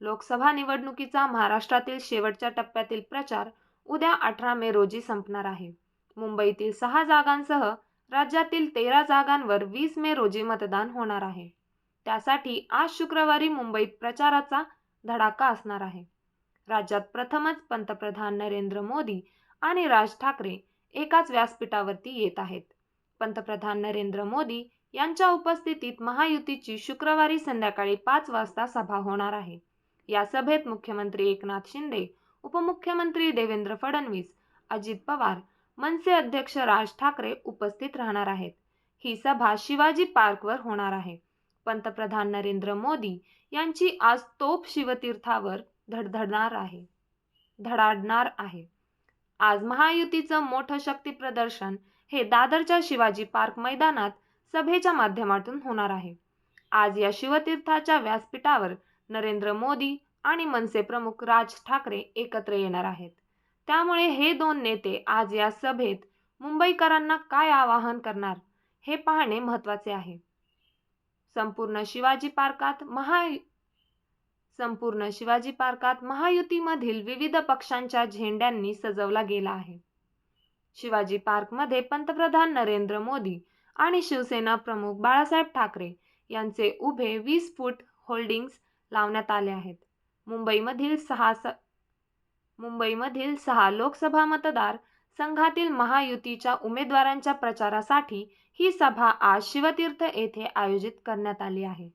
लोकसभा निवडणुकीचा महाराष्ट्रातील शेवटच्या टप्प्यातील प्रचार उद्या अठरा मे रोजी संपणार आहे. मुंबईतील सहा जागांसह राज्यातील तेरा जागांवर वीस मे रोजी मतदान होणार आहे. त्यासाठी आज शुक्रवारी मुंबईत प्रचाराचा धडाका असणार आहे. राज्यात प्रथमच पंतप्रधान नरेंद्र मोदी आणि राज ठाकरे एकाच व्यासपीठावरती येत आहेत. पंतप्रधान नरेंद्र मोदी यांच्या उपस्थितीत महायुतीची शुक्रवारी संध्याकाळी पाच वाजता सभा होणार आहे. या सभेत मुख्यमंत्री एकनाथ शिंदे उपमुख्यमंत्री देवेंद्र फडणवीस अजित पवार मनसे अध्यक्ष राज ठाकरे उपस्थित राहणार आहेत. ही सभा शिवाजी पार्कवर होणार आहे. पंतप्रधान नरेंद्र मोदी यांची आज तोप शिवतीर्थावर धडधडणार आहे. धडाडणार आहे. आज महायुतीचं मोठं शक्ती प्रदर्शन हे दादरच्या शिवाजी पार्क मैदानात सभेच्या माध्यमातून होणार आहे. आज या शिवतीर्थाच्या व्यासपीठावर नरेंद्र मोदी आणि मनसे प्रमुख राज ठाकरे एकत्र येणार आहेत. त्यामुळे हे दोन नेते आज या सभेत मुंबईकरांना काय आवाहन करणार हे पाहणे महत्त्वाचे आहे. संपूर्ण शिवाजी पार्कात महा संपूर्ण शिवाजी पार्कात महायुतीमधील विविध पक्षांच्या झेंड्यांनी सजवला गेला आहे. शिवाजी पार्कमध्ये पंतप्रधान नरेंद्र मोदी आणि शिवसेना प्रमुख बाळासाहेब ठाकरे यांचे उभे वीस फूट होल्डिंग्स लावण्यात आले आहेत. मुंबईमधील सहा स मुंबईमधील सहा लोकसभा मतदार संघातील महायुतीच्या उमेदवारांच्या प्रचारासाठी ही सभा आज शिवतीर्थ येथे आयोजित करण्यात आली आहे.